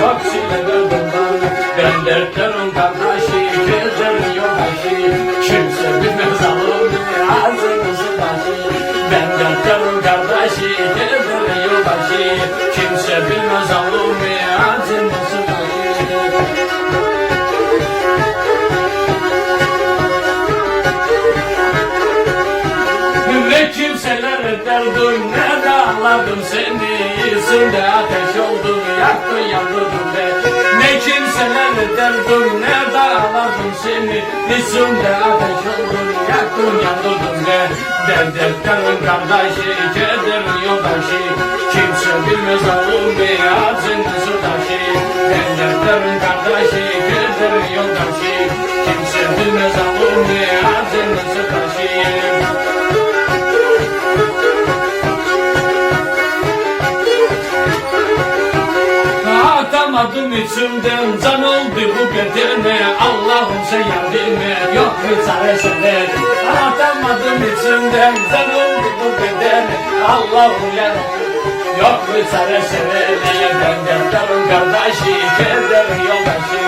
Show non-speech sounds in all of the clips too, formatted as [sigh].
Çok çile bana Ben dertlerin kardeşi Kederin yoldaşı. Kimse bilmez zalimi Ağzınızı taşı Ben dertlerin kardeşi Kederin yoldaşı. Kimse bilmez zalimi Ağzınızı taşı Ne kimseler derdim ne de ağladım seni yaktın yandırdın be. Ne kimseler derdim ne de ağladım seni Yüzünde ateş oldun yaktın yandırdın be. Ben dertlerin kardeşi kederin yoldaşı Kimse bilmez alın bir ağzını taşı. Ben dertlerin kardeşi kederin yoldaşı Kimse bilmez alın bir ağzını taşı Atamadım içimden can oldu bu bedene Allah'ım sen yardım et. Yok mu çaresine Atamadım içimden can oldu bu bedene Allah'ım yardım yok mu çaresine Ben dertlerin kardeşi kederin yoldaşı.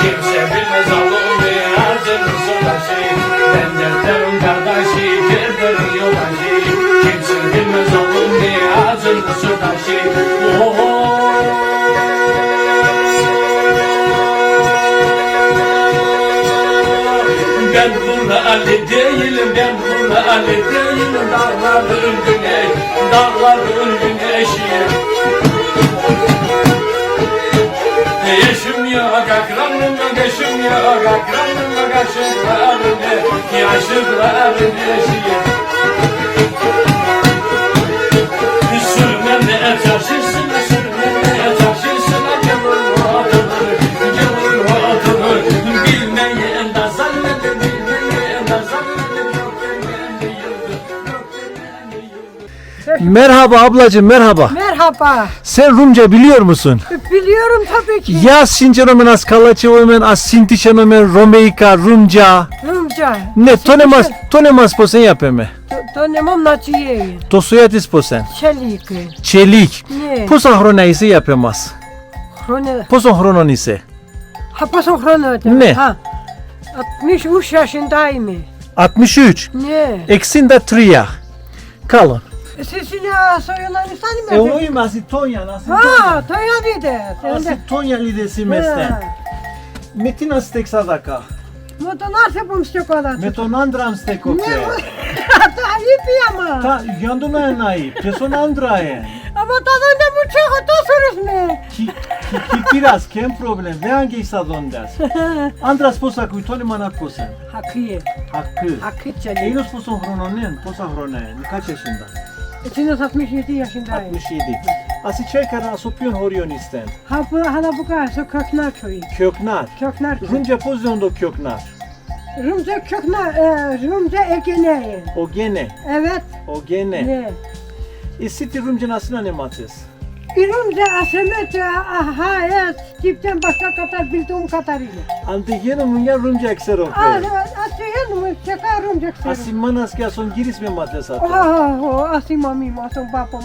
Kimse bilmez Allah'ım acını sırdaşı Ben dertlerin kardeşi kederin yoldaşı. Kimse bilmez Allah'ım değilim Dağların güneş, dağların güneşi. Yaşım yok akranım yok, yaşım yok akranım yok Aşıkların Merhaba ablacığım merhaba. Merhaba. Sen Rumca biliyor musun? Biliyorum tabii ki. Ya sinceromen as kalaçevomen as sintişenomen romeika Rumca. Rumca. Ne tonemas tonemas posen yapeme. To nemam naciye. Tosuyatis posen. Çelik. Çelik. Ne? Posan hronaisi yapamaz. Hrone. Posan hrononise. Ha pason hrone. Ne? Ha. 63 yaşındayım. 63. Ne? Eksinde tria. Kalın. Sicilya soyunanistan E mı? oyum asi Tonya asi Ha, Tonya de. Sen de. Asi Tonya lidesi mesten. Metin as tek sadaka. Moto nasıl pomstio kolat? Metonandram stekokle. [laughs] Ta ipi ama. Ta yanduna nai. Pesonandrae. Ama tada ne bu çok otosuruz ne? Ki, ki, ki kiraz kem problem. Ne hangi sadondas? [laughs] Andras posa kuitoni manak posen. Hakkı. Hakkı. Hakkı çelik. Eynos poson hrononen, posa hronen. Kaç yaşında? İçinde 67 yaşındayım. 67. Asi çaykara asopyon horyon isten. Ha bu hala bu kadar Köknar köyü. Köknar. Köknar. Rumca pozisyonda köknar. Rumca Köknar, e, Rumca Egene. O gene. Evet. O gene. Ne? E siti Rumca nasıl ne Rumca Asemet, aha, evet. Tipten başka kadar bildiğim kadarıyla. Ante yeno munya Rumca ekser Aa, okle. Asiyen mi? Şaka Rumca Asi kserim. manas ki ason giris mi mates ato. Aha, o asimamim, asim babam,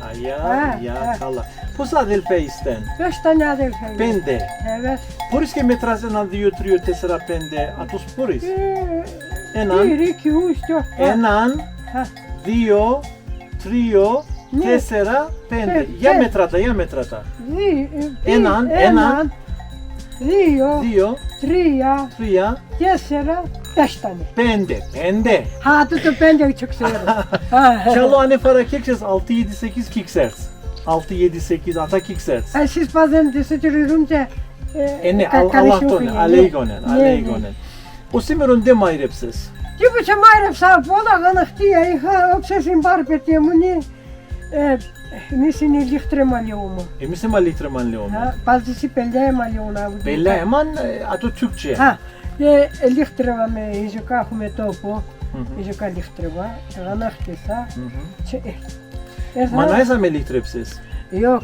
Ha, ya ha. kala. Posa del pe isten. Beş tane adım şey. Pende. Evet. Poris ke metrasen al dio trio tesera pende atos poris. Ee, Enan. Bir, iki, üç, dört. Enan, dio, trio? Tesera, pende. Pe- Ya metrata, ya metrata. E, Enan, enan. Dio, tria, tria, tesera, beş tane. pende, pende. Ha, ben de çok severim. [laughs] Ha, anne para kekses 6 7 8 kickserts. 6 7 8 ata kickserts. Ay, siz bazen de sütürürümce e, Ene ka- al karışık Allah'ton oluyor. aleygonen, Ne- ne- aleygonen. O simeron de mayrepses. Ce mai răp să pola gana știe, ha, obsesim barbe te muni, e, ne lichtre maliumu. E mi se malitre man leom. Ha, bazı si pelle maliuna. Bella hemen e, ato Türkçe. Ha, e lichtre va me ijuka hume topo, Hı hı. Hı Manaysa me litrepses. Yok,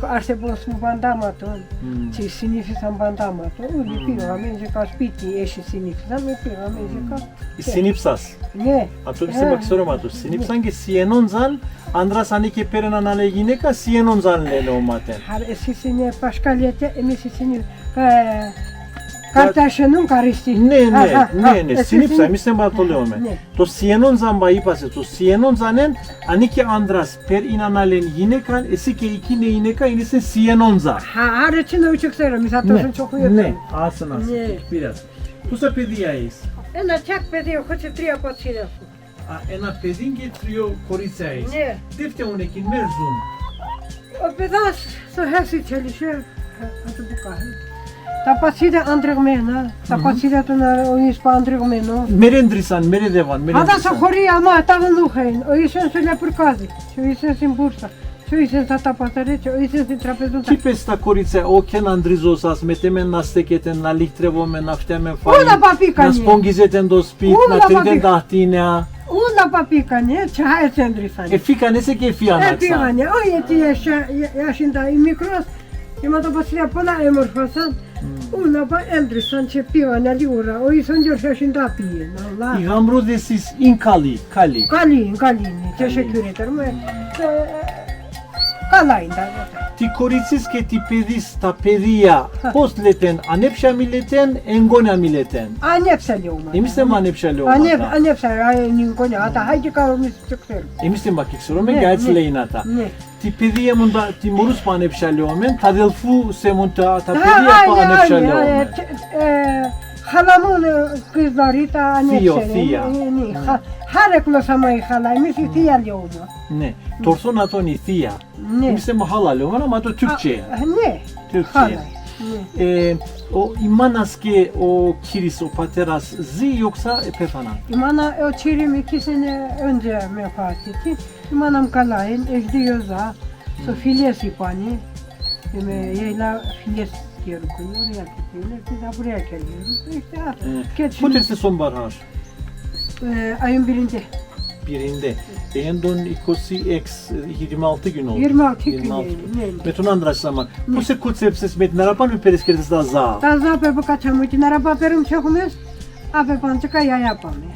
bandamaton. Hmm. Ci significa bandamaton. Uli piro amenzica spiti eşi significa me piro amenzica. Sinipsas. Ne? Atunci Ha. se bak sorum atunci. Sinipsan ki sienonzan andras hani ke peren anale yine ka sienonzan lele o maten. Har esisini paşkaliyete emisisini e, kardeşinin karısı. Ne Ha, ne ha, ha. ne ne Esisini- sinipsa mi se batoleo me. Ne? To sienonzan ba ipase to sienonzanen ani ke andras per inanalen yine kan esi ke iki ne yine ka inisin sienonza. Ha, har için uçuk serum. Misatosun çok uyuyor. Ne? Asın asın. Biraz. Tu se pediyais. Ena çak pediyor, hoće trija počinja. A ena pedin getrio koricais. Ne? Defte unekin merzun. O pedaç su hesi çalışıyor. Hadi bu kahve. Ta paside andrigmena, ta paside tunar o is pa andrigmeno. Merendrisan, meredevan, Hada sa merendrisan. hori ama ta nuhen. O isen su le purkazi. Su isen sin bursa. Su isen sa ta pasarece, o isen sin trapezunta. Kipes ta korice, o ken andrizosas, metemen na steketen, na liktrevomen, na ftemen Una fain, na papikanje. spongizeten do spit, Una na triden dahtinea. Una papikanje, çay sendrisanje. E fika nese ke fia E pivanje, o je ti yaşa, yaşında mikros. Ima da paside pola emorfasan. Una pa endrisan çe pivanje liura. O isen gör yaşında piyin. Allah. İgamro desis inkali, kali. Kalin, Kalin. Teşekkür ederim. Ee, Kalayın da. Ti koricis ke ti pedis ta pedia postleten anepşa milleten, engona milleten. Anepsel yolma. Emistem anepşa Anep, leomata. anepsel, ayının konya. Hatta haydi kalmış çıkıyorum. Emistem bakik sorome Ne, gelsi ne? leinata. Ne? Ti pedia munda ti morus pa anepşa leomen, ta delfu semunta ta Ha, pedia pa aynı, anepşa aynı. leomen. Ee, t- e, Halamın e, kızları da anepsel. Fiyo, fiya. Her eklosamayı halaymış, fiyal yolma. Ne. Torson atoni thia. Ne? Emistem hala leomen ama to Türkçe. Ne? Türkçe. Halay. Ne? E, o imanas ke o kiris o pateras zi yoksa epefana. İmana o çirim iki sene önce vefat etti. İmanam kalayın, evde yoza, so filyas ipani. Deme yayla filyas diyor koyu, oraya gidiyorlar. Biz de buraya geliyoruz. İşte şimdi, Kutersi sonbahar. e, ayın birinde. Birinde. Endon ikosi x 26 gün oldu. 26 gün 26 yani. gün. Metun andras zaman. Bu se kutsepses met narapan mi pereskeres da za. Ta zape bu kaçam uçin araba perim çokmuş. Ape pançıka ya yapamıyor.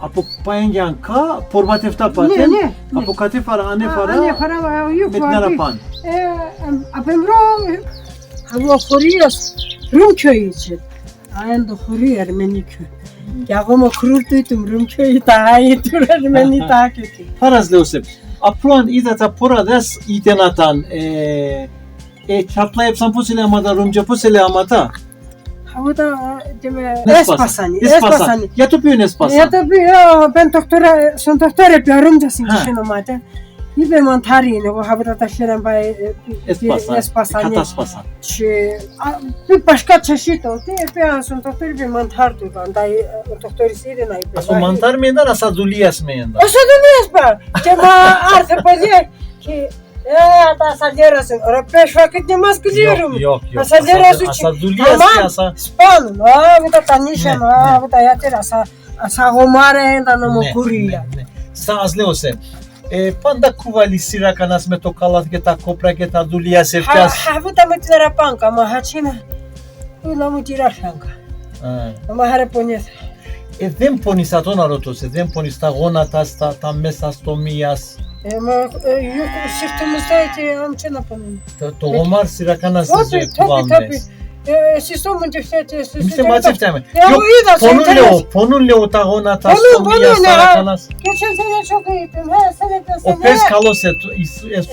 Apo paengan ka porbatefta paten. ne, ne? Apo kate fara ane fara. Anne para var, yok Met narapan. E, apem ro, hava xoriyas, Rum köyü için. Ayın da xori Ermeni köy. Köyü daha iyi dur Ermeni daha kötü. [laughs] Paras leosep. Apruan idata porades itenatan. E, e çatlayıp sampusile amata rumca pusile amata. Hava da deme. Espasani. Espasani. Ya tupiyor Nespasan. Ya da bir ya, ben doktora, son doktor yapıyorum da şimdi Ha. şunu madem. Bir ben mantarıyım, o hava da taşıran bay Espasan. Espasani. Kataspasan. Şey, a- bir başka çeşit oldu. Bir son doktor bir mantar duran. Da doktor istedi ne Aso mantar meydan asa duliyas meydan. O što ne zba? Cema artık böyle ki Eee da saljerasın. Ora beş vakit namaz kılıyorum. Yok yok yok. Asa deras için. Asa duliyas Tamam. asa. Spanım. Aa bu da Aa bu da yatır asa. Asa gomare da namo Ne, kuriya. Ε, πάντα κουβαλισίρα κανάς με το καλάθι και τα κόπρα και τα δουλεία σε φτιάσει. Χαβούτα με την αραπάνκα, μα χατσίνα. Ούλα μου τυρά χάγκα. Ε, μα χαρεπονιέθα. Ε, δεν πονείς, θα τον αρωτώσε, ε, δεν πονείς τα γόνατα, στα, τα μέσα στο μίας. Ε, μα ε, γιούκου σύρτου μου στάει και αν τσένα πονούν. Το γομάρ σειρά κανάς σε κουβάμες. Ee, Sistematikte mi? Ya Yok, ponun leo, ponun leo ta ona ta stomia sara kalas. Geçen sene çok iyiydim. He, senede sene. O pes kalos et, isu, isu.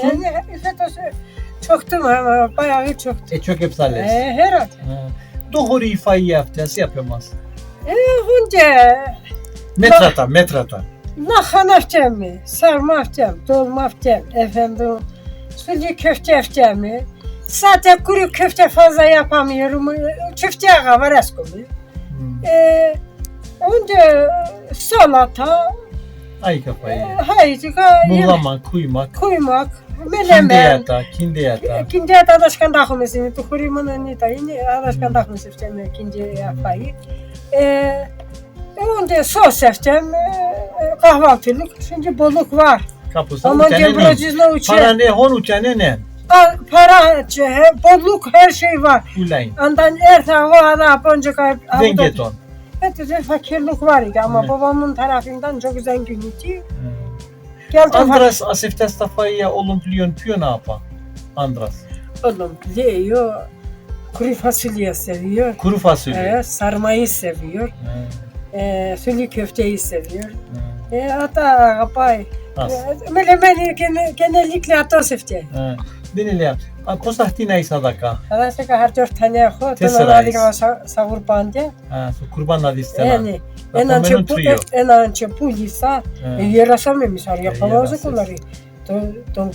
Çoktum ama bayağı bir çoktum. E çok hep sales. E, herhalde. Doğru ifayı yapacağız, yapamaz. E, hunde. Metrata, metrata. Lahanaftem mi, sarmaftem, dolmaftem, efendim, sulu köfte mi, Zaten kuru köfte fazla yapamıyorum. Çift yağa var az koyuyor. Hmm. Ee, salata, Ay kafayı. E, haydi. Bulama, e, kuymak. Kuymak. Meleme. Kindiyata, kindiyata. E, kindiyata adaşkan dağımızın. Tuhurimun anita. Yine adaşkan dağımız eftem kindiyatayı. Ee, önce sos eftem e, kahvaltılık. Çünkü boluk var. Kapısı Ama uçan ne? Para ne? Hon uçan ne? Para, ce- bolluk her şey var. Ulayın. Ondan erta o ana boncuk. Zengeton. Evet, fakirlik var idi ama babamın tarafından çok zengin idi. Geldim Andras asiftes tafaya olumpliyon piyo ne yapa? Andras. Oğlum yiyor. Kuru fasulye seviyor. Kuru fasulye. Evet, sarmayı seviyor. Hı, E, sülü köfteyi seviyor. hı. E, ata kapay. As. Melemeni genellikle ata sefte. Hı. Dinle. A posahtina i sadaka. Hadası ka her dört tane ho. Tesera Tonali is. ka savur bande. Ha, su kurban nadistena. Yani Bak, en o ançe menü bu trio. en ançe pulisa. Hı. E yerasam misal yapamaz yerasız. okulları. Ton ton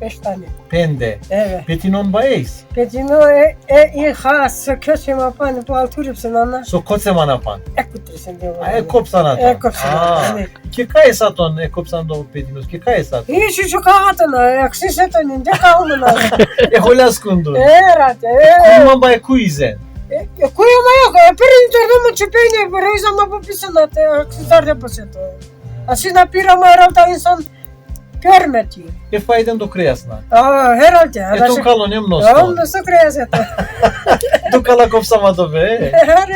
beş tane. Pende. Evet. Petinon baeis. Pedino e e i khas köse mapan bu alturupsun ana. So kotse manapan. Ekutrisın diyor. A ekop sanata. Ekop sanata, evet. Ke kae saton ekop sando petinos. Ke kae saton. Hiç şu kağıtına, eksis etenin de kalmına. [laughs] E holas kundu. Evet. Kurman bae kuizen. Kuyuma yok, pirin turdu mu çipeyni, bir ama bu aksisar da basit. Aslında bir ama herhalde insan görmedi. E faydan do kreyasna. Aa, herhalde. E ton kalonem Ya noston. nasıl kriyazet? [laughs] Tu kala kop samado be. [laughs] Her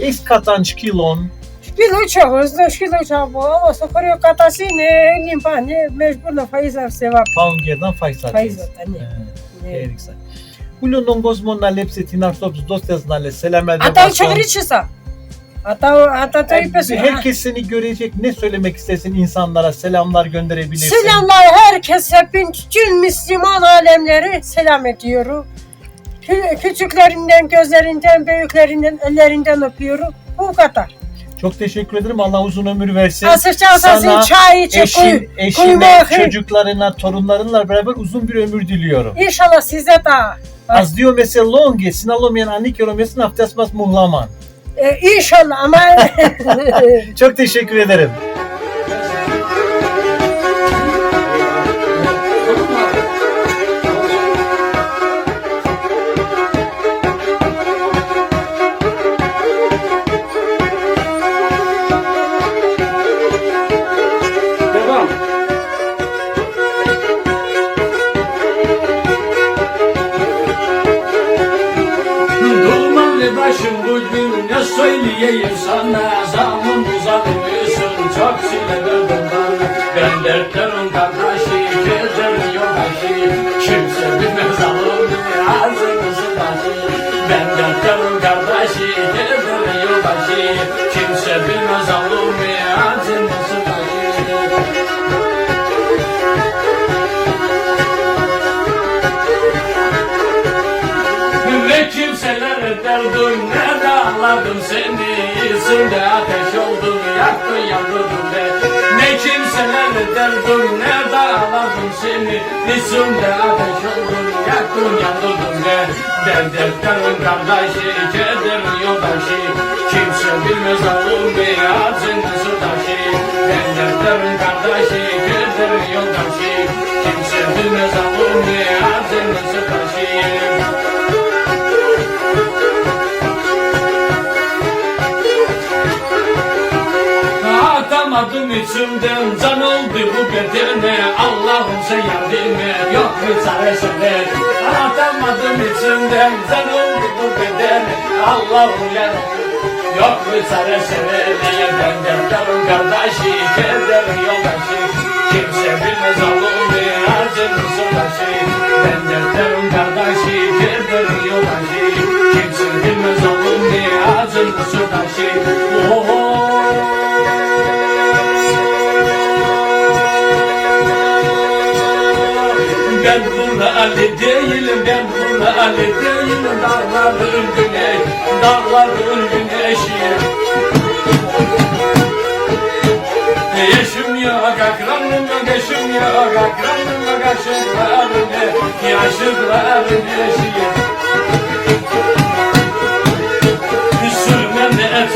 Ex katanç kilon. Şkilo çavuz, şkilo çavu, ama sokuruyor katası ne, limpa ne, mecburla faiz av sevap. Pound gerdan faysat. Faiz ata ne. Eriksa. Julio non gozmon na lepse tinar sops dostes na Ata, ata tayyip Herkes seni görecek. Ne söylemek istersin insanlara? Selamlar gönderebilirsin. Selamlar herkese, bütün Müslüman alemleri selam ediyorum. Kü- Küçüklerinden, gözlerinden, büyüklerinden, ellerinden öpüyorum. Bu kadar. Çok teşekkür ederim. Allah uzun ömür versin. Asırca Sana, çay içe Eşin, koy, eşine, çocuklarına, torunlarınla beraber uzun bir ömür diliyorum. İnşallah size de. Az diyor mesela longe, sinalomiyan annik yoromesin haftasmas muhlaman. Ee, inşallah ama [laughs] Çok teşekkür ederim. Ben dertlerin kardeşi, kederin yoldaşı Kimse bilmez ağzını sıdaşı Ne kimseler derdin ne de ağladım seni? Yüzünde ateş oldun yaktın yandırdın be Ne kimseler derdin ne de ağladım seni? Yüzünde ateş oldun yaktın yandırdın be. Ben dertlerin kardeşi kederin yoldaşı. Kimse bilmez alın bir ağzını sırdaşı Ben dertlerin kardeşi kederin yoldaşı. Kimse bilmez alın bir ağzını sırdaşı Atamadım içimden can oldu bu bedene Allah'ım sen yardım et yok mu çaresine Atamadım içimden can oldu bu bedene Allah'ım yardım Yok mu çaresine Ben dertlerin kardeşi kederin yoldaşı Kimse bilmez Allah'ım acını sırdaşı Ben dertlerin kardeşi kederin yoldaşı Kimse bilmez Allah'ım acını sırdaşı Oh, oh. Ben buralı değilim, ben buralı değilim. Dağların güneş, dağların güneşi Yaşım yok akranım yok, yaşım yok akranım yok Aşıkların ne, yaşıkların eşiği Sürmene